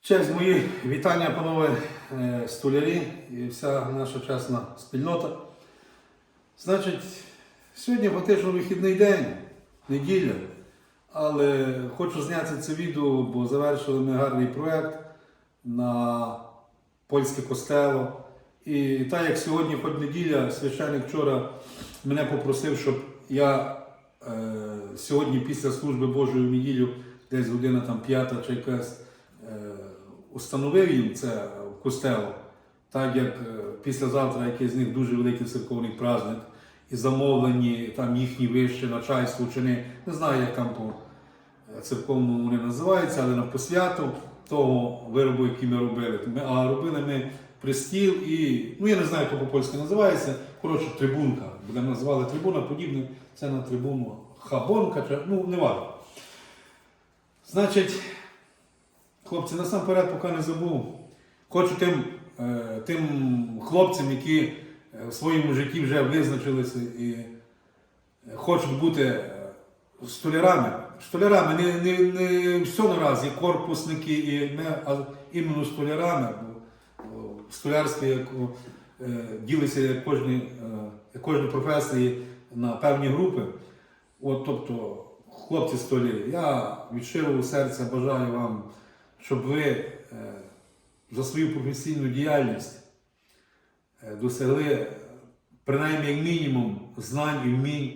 Честь мої вітання, панове е, столярі і вся наша чесна спільнота. Значить, сьогодні фактично вихідний день, неділя, але хочу зняти це відео, бо завершили ми гарний проєкт на польське костело. І так як сьогодні, хоч неділя, священник вчора мене попросив, щоб я е, сьогодні після служби Божої в неділю, десь година там п'ята чи якась, е, установив їм це в костело, так як е, післязавтра якийсь з них дуже великий церковний праздник, і замовлені там їхні вищі начальство, учени, не знаю, як там по е, церковному вони називаються, але на посвяту того виробу, який ми робили. А робили ми пристіл і, ну я не знаю, як по-польськи називається, коротше, трибунка. Будемо називали трибуна, подібне, це на трибуну хабонка, ну не важливо. Значить, хлопці, насамперед, поки не забув, хочу тим, е, тим хлопцям, які е, в своєму житті вже визначилися і е, хочуть бути столярами. Столярами не, не, не все нараз, і корпусники, і ми, а іменно столярами. Бо, е, ділиться як кожні, кожні професії на певні групи. От, тобто, хлопці столі, я від щирого серця бажаю вам, щоб ви е, за свою професійну діяльність е, досягли е, принаймні як мінімум знань і вмінь,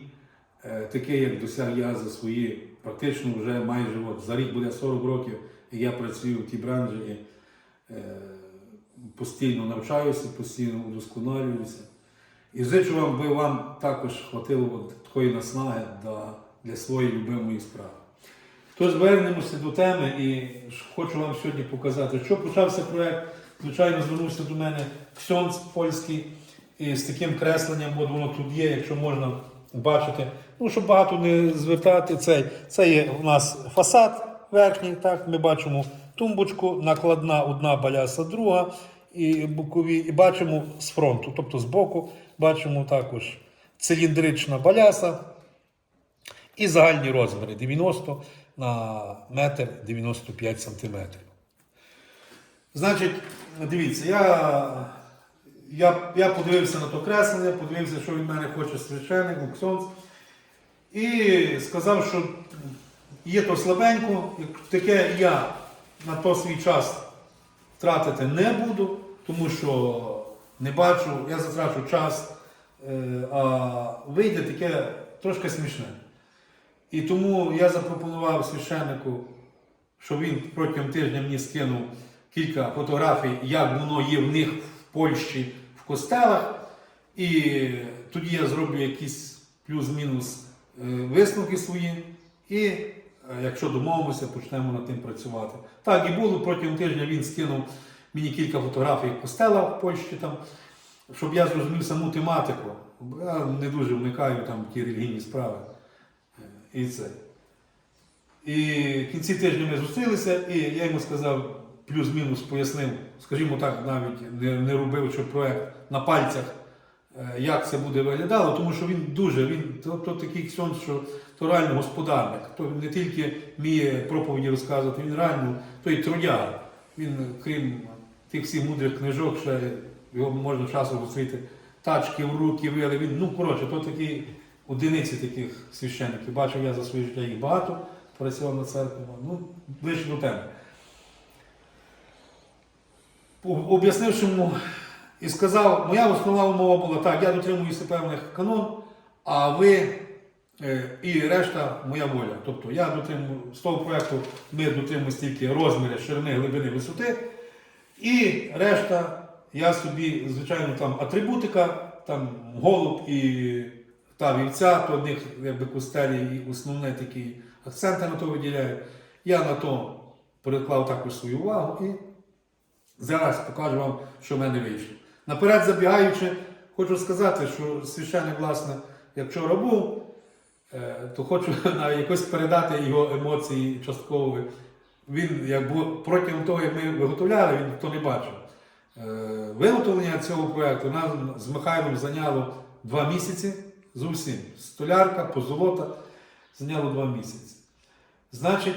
таке, як досяг я за свої практично вже майже от, за рік буде 40 років, як я працюю в тій бранжі і постійно навчаюся, постійно удосконалююся. І зичу вам, би вам також хватило от такої наснаги для, для своєї любимої справи. Тож звернемося до теми і хочу вам сьогодні показати, що почався проєкт. Звичайно, звернувся до мене ксьонц польський і з таким кресленням, от воно тут є, якщо можна бачити. Ну, щоб багато не звертати, цей, це є у нас фасад верхній, так, ми бачимо тумбочку, накладна одна баляса, друга і бокові, і бачимо з фронту, тобто з боку, бачимо також циліндрична баляса і загальні розміри 90 на метр 95 сантиметрів. Значить, дивіться, я, я, я подивився на то креслення, подивився, що від мене хоче священник, Муксонц, і сказав, що є то слабенько, таке я на то свій час втратити не буду, тому що не бачу, я затрачу час, е, а вийде таке трошки смішне. І тому я запропонував священнику, щоб він протягом тижня мені скинув кілька фотографій, як воно є в них в Польщі в костелах. І тоді я зроблю якісь плюс-мінус е, висновки свої. І е, якщо домовимося, почнемо над тим працювати. Так і було. Протягом тижня він скинув мені кілька фотографій костела в Польщі, там, щоб я зрозумів саму тематику. Я не дуже вникаю там в ті релігійні справи. І це. І в кінці тижня ми зустрілися, і я йому сказав, плюс-мінус пояснив, скажімо так, навіть не, не робив, що проект на пальцях, е, як це буде виглядало, тому що він дуже, він то, то такий ксьон, що то реально господарник. То не тільки вміє проповіді розказувати, він реально той трудяга. Він, крім тих всіх мудрих книжок, ще його можна часом зустріти тачки в руки вили. Він, ну коротше, то такі одиниці таких священників. Бачив я за своє життя їх багато, працював на церкві. Ну, ближче до теми. Об'яснивши йому і сказав, моя основна умова була так, я дотримуюся певних канон, а ви е, і решта моя воля. Тобто я дотримую з того проєкту ми дотримуємося тільки розміри, ширини, глибини, висоти. І решта, я собі, звичайно, там атрибутика, там голуб і та вівця, то одних якби костелі і основне такі акценти на то виділяю. Я на то переклав також свою увагу і зараз покажу вам, що в мене вийшло. Наперед забігаючи, хочу сказати, що священник, власне, як вчора е, то хочу навіть якось передати його емоції частково. Він як був протягом того, як ми виготовляли, він хто не бачив. Е, Виготовлення цього проєкту нам з Михайлом зайняло два місяці зовсім. Столярка, позолота зайняло два місяці. Значить,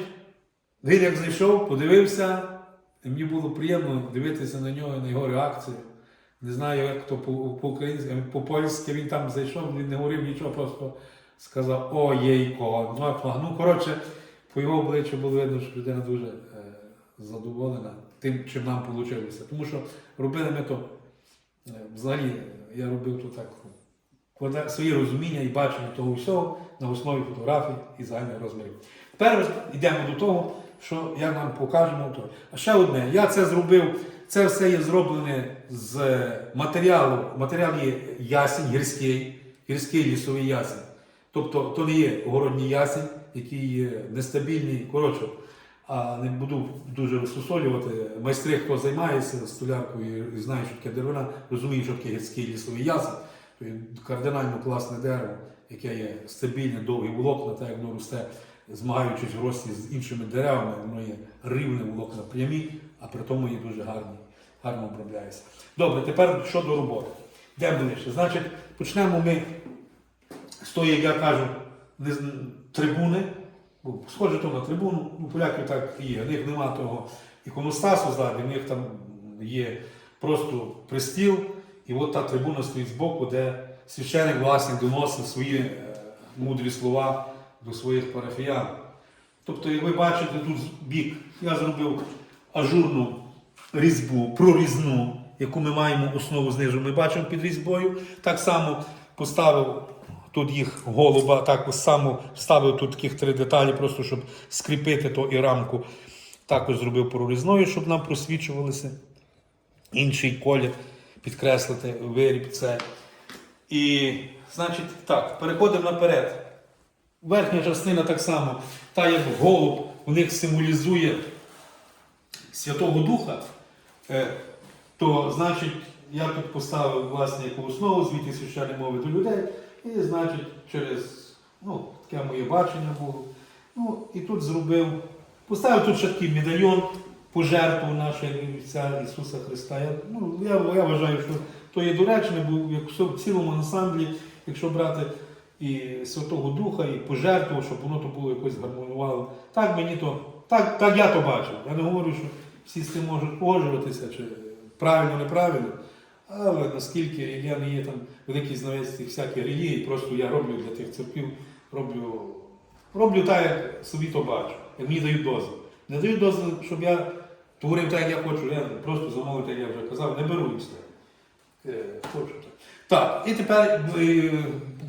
Він як зайшов, подивився, і мені було приємно дивитися на нього, на його реакцію. Не знаю, як то по- по-українськи, по-польськи він там зайшов, він не говорив нічого, просто сказав ой-єйко. Ну, ну, коротше, по його обличчю було видно, що людина дуже е, задоволена тим, чим нам вийшло. Тому що робили ми то, е, взагалі, я робив то так, вкладаю свої розуміння і бачення того всього на основі фотографій і загальних розмірів. Тепер йдемо до того, що я нам покажемо. А ще одне, я це зробив, це все є зроблене з матеріалу. Матеріал є ясень, гірський, гірський лісовий ясень. Тобто то не є городній ясень, який є нестабільний. Коротше, а не буду дуже розсусолювати. Майстри, хто займається столяркою і знає, що таке деревина, розуміє, що таке гірський лісовий ясень. Кардинально класне дерево, яке є стабільне, довгі волокна, так як воно росте, змагаючись в рості з іншими деревами, воно є рівне волокна прямі, а при тому є дуже гарні, гарно обробляється. Добре, тепер щодо роботи. Йдемо ближче. Значить, почнемо ми з тої, як я кажу, трибуни. Бо схоже то на трибуну, у поляків так і є. У них нема того іконостасу ззаді, у них там є просто пристіл, і от та трибуна стоїть збоку, де священик власне доносить свої е, мудрі слова до своїх парафіян. Тобто, як ви бачите, тут бік я зробив ажурну різьбу, прорізну, яку ми маємо основу знизу, ми бачимо під різьбою. Так само поставив тут їх голуба, так само вставив тут таких три деталі, просто щоб скріпити то і рамку. Також зробив прорізною, щоб нам просвічувалися. Інший колір, підкреслити виріб це. І, значить, так, переходимо наперед. Верхня частина так само, та як голуб, у них символізує Святого Духа, е, то значить я тут поставив власне яку основу звідти священної мови до людей, і значить через ну, таке моє бачення було. Ну, і тут зробив, поставив тут ще такий медальйон пожертву нашого Отця Ісуса Христа. Я, ну, я, я вважаю, що то є доречне, бо в цілому ансамблі, якщо брати і Святого Духа, і пожертву, щоб воно то було якось гармонувало. Так мені то, так, так я то бачив. Я не говорю, що всі з цим можуть погоджуватися, чи правильно, неправильно. Але наскільки я не є там великий знавець цих всяких релігій, просто я роблю для тих церквів, роблю, роблю так, як собі то бачу, як мені дають дозвіл. Не дають дозвіл, щоб я творив так, я хочу, я просто замовити, як я вже казав, не беру все. Е, хочу так. Так, і тепер е,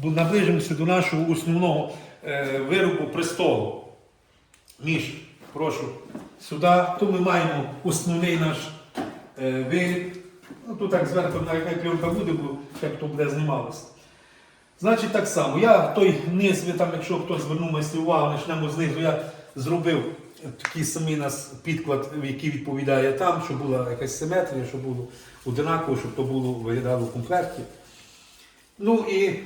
наближимося до нашого основного е, виробу престолу. Міш, прошу, сюди. Тут ми маємо основний наш виріб. Ну, тут так зверху навіть клюрка буде, бо як то буде знімалося. Значить, так само. Я той низ, ви там, якщо хтось звернув увагу, почнемо знизу, я зробив такий самий нас підклад, який відповідає там, щоб була якась симетрія, щоб було одинаково, щоб то було виглядало в комплекті. Ну і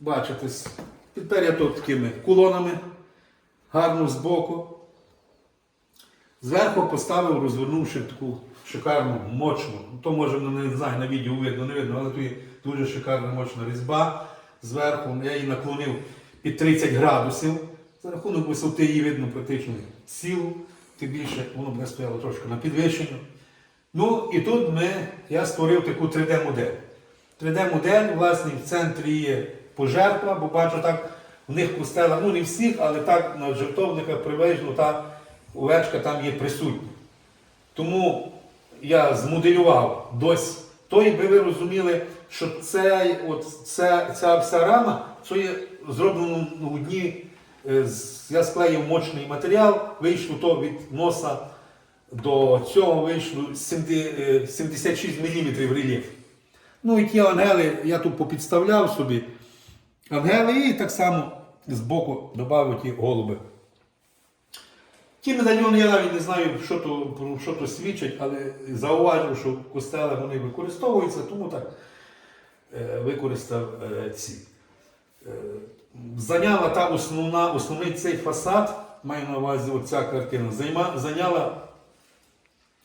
бачите, тепер я тут такими колонами, гарно збоку. Зверху поставив, розвернувши таку шикарну мочну. Ну, То може ну, не знаю, на відео видно, не видно, але тут є дуже шикарна мочна різьба. Зверху я її наклонив під 30 градусів. За рахунок висоти її видно практично цілу, тим більше воно буде стояло трошки на підвищенню. Ну і тут ми, я створив таку 3D-модель. 3D-модель, власне, в центрі є пожертва, бо бачу так, в них пустела, ну не всіх, але так на жертовниках приблизно та овечка там є присутня. Тому я змоделював дось той, би ви розуміли, що цей, от, це, ця вся рама, це є зроблено на одній, я склеїв мочний матеріал, вийшло то від носа до цього вийшло 70, е, 76 мм рельєф. Ну і ті ангели я тут попідставляв собі. Ангели і так само збоку додав ті голуби. Ті медальйони я навіть не знаю, що то, про що то свідчить, але зауважив, що в костелах вони використовуються, тому так е, використав е, ці. Е, зайняла та основна, основний цей фасад, маю на увазі оця картина, займа, зайняла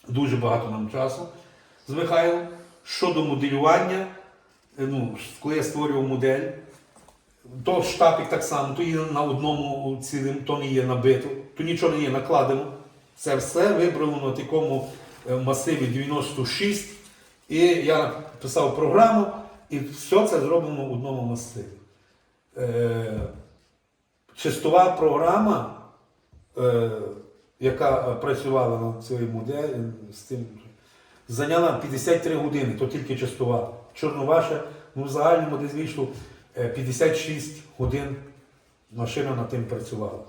дуже багато нам часу з Михайлом щодо моделювання. е, Ну, коли я створював модель, То штапик так само, то є на одному цілим, то не є набито, то нічого не є накладено. Це все вибрано на такому е, масиві 96. І я написав програму, і все це зроблено в одному масиві. Е, чистова програма, е, яка працювала над цією моделі, з тим, зайняла 53 години, то тільки чистова. Чорноваша, ну в загальному десь вийшло е, 56 годин машина над тим працювала.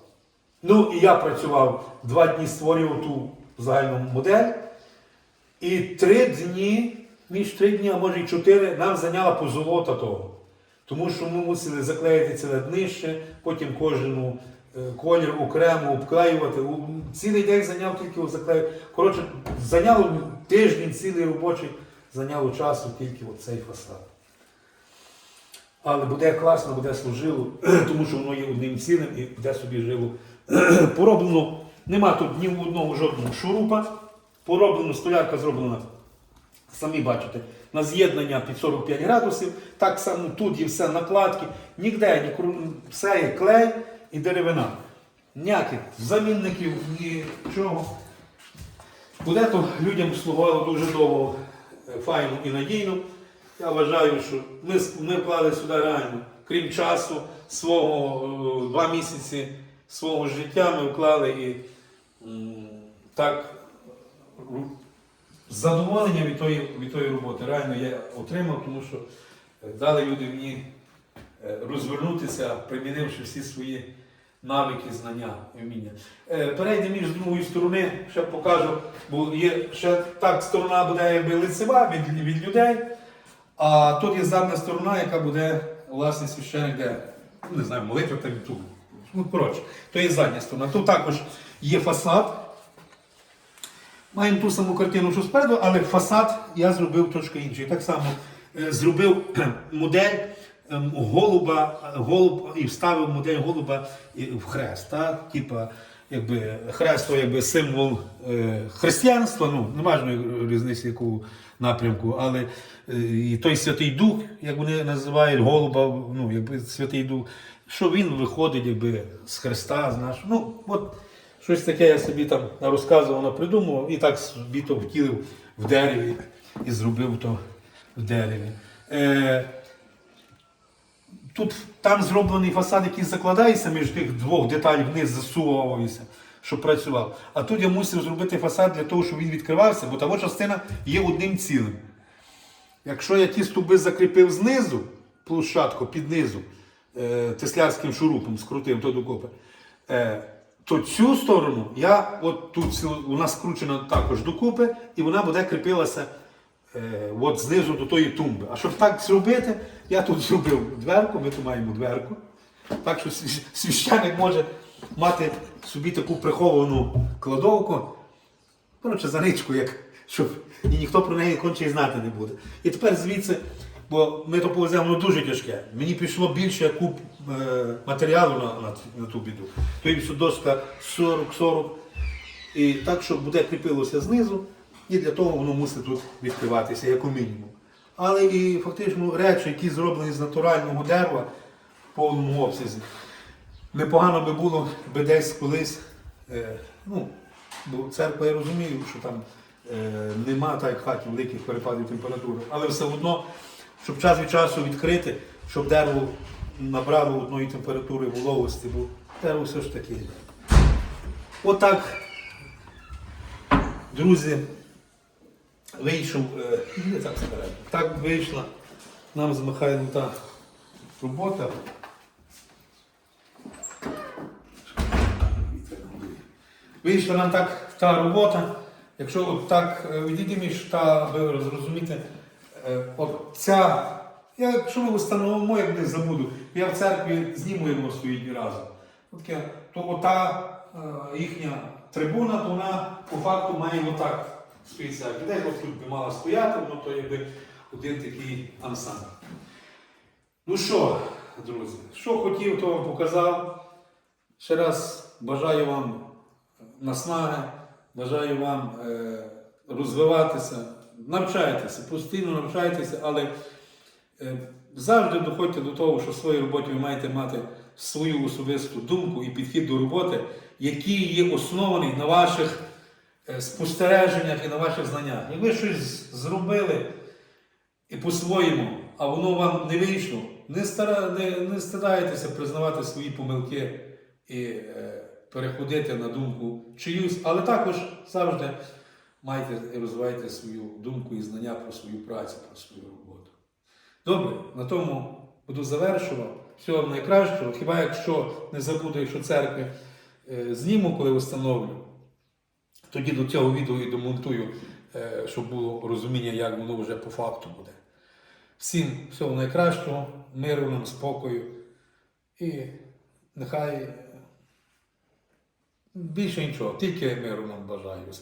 Ну і я працював два дні, створював ту загальну модель. І три дні, між три дні, а може і чотири, нам зайняла позолота того. Тому що ми мусили заклеїти ціле днище, потім кожну е, колір окремо обклеювати. Цілий день зайняв тільки заклею. Коротше, зайняло тиждень цілий робочий, зайняло часу тільки цей фасад. Але буде класно, буде служило, тому що воно є одним цілим і буде собі жило. Пороблено, нема тут ні одного жодного шурупа. Пороблено, столярка зроблена, самі бачите, на з'єднання під 45 градусів. Так само тут є все накладки, ніде ні кру- все є клей і деревина. Ніяких замінників, нічого. Буде людям слугувало дуже довго, е, файно і надійно. Я вважаю, що ми, ми вклали сюди реально, крім часу, свого е, два місяці свого життя ми вклали і так задоволення від тої, від тої роботи реально я отримав, тому що е, дали люди мені е, розвернутися, примінивши всі свої навики, знання і вміння. Е, Перейдемо з другої сторони, ще покажу, бо є ще так сторона буде якби лицева від, від людей, а тут є задня сторона, яка буде власне священик, де ну, не знаю, молитва там. Ну, коротше, то є задня сторона. Тут також є фасад. Маємо ту саму картину, що спереду, але фасад я зробив трошки інший. Так само е, зробив модель ем, голуба, е, голуб і вставив модель голуба в хрест. Так? Типа, якби, хрест то якби символ е, християнства, ну, немає різниці якого напрямку, але і той Святий Дух, як вони називають, голуба, ну, якби Святий Дух, що він виходить якби, з Христа, з. Ну, от, Щось таке я собі там розказував, напридумував і так собі втілив в дереві і зробив то в дереві. Е, тут там зроблений фасад, який закладається між тих двох деталей вниз засовувався, щоб працював. А тут я мусив зробити фасад для того, щоб він відкривався, бо та частина є одним цілим. Якщо я ті стовби закріпив знизу, площадку під низу, е, теслярським шурупом скрутив то докупи, е, то цю сторону я от тут вона скручена також докупи, і вона буде кріпилася е, от знизу до тої тумби. А щоб так зробити, я тут зробив дверку, ми тут маємо дверку. Так що священик може мати собі таку приховану кладовку, коротше, заничку, як, щоб і ніхто про неї конче і знати не буде. І тепер звідси, бо ми то повеземо воно дуже тяжке. Мені пішло більше куб е, матеріалу на, на, на ту біду. То їм доска 40-40. І так, що буде кріпилося знизу, і для того воно мусить тут відкриватися, як у мінімум. Але і фактично речі, які зроблені з натурального дерева в повному обсязі. Непогано би було би десь колись, е, ну, бо церква я розумію, що там е, нема так хаті великих перепадів температури, але все одно, щоб час від часу відкрити, щоб дерево набрало одної температури вологості, бо дерево все ж таки. йде. Отак, друзі, вийшов, е, так так вийшла нам з Михайлом та робота. Вийшла нам так та робота. Якщо от так е, відійдемо, та ви зрозумієте, е, я, якщо ми встановимо, як не забуду, я в церкві зніму його стоїть разом. Таке, то ота е, їхня трибуна, то вона по факту має отак стоїть от тут би мала стояти, воно то якби один такий ансамбль. Ну що, друзі, що хотів, то вам показав. Ще раз бажаю вам наснаги, бажаю вам е, розвиватися, навчайтеся, постійно навчайтеся, але е, завжди доходьте до того, що в своїй роботі ви маєте мати свою особисту думку і підхід до роботи, який є оснований на ваших е, спостереженнях і на ваших знаннях. Як ви щось зробили і по-своєму, а воно вам не вийшло, не, стара, не, не старайтеся признавати свої помилки і е, переходити на думку чиюсь, але також завжди майте і розвивайте свою думку і знання про свою працю, про свою роботу. Добре, на тому буду завершував. Всього вам найкращого. Хіба якщо не забуду, якщо церкви е, зніму, коли встановлю, тоді до цього відео і домонтую, е, щоб було розуміння, як воно вже по факту буде. Всім всього найкращого, миру нам, спокою і нехай більше нічого, тільки миру нам бажаю.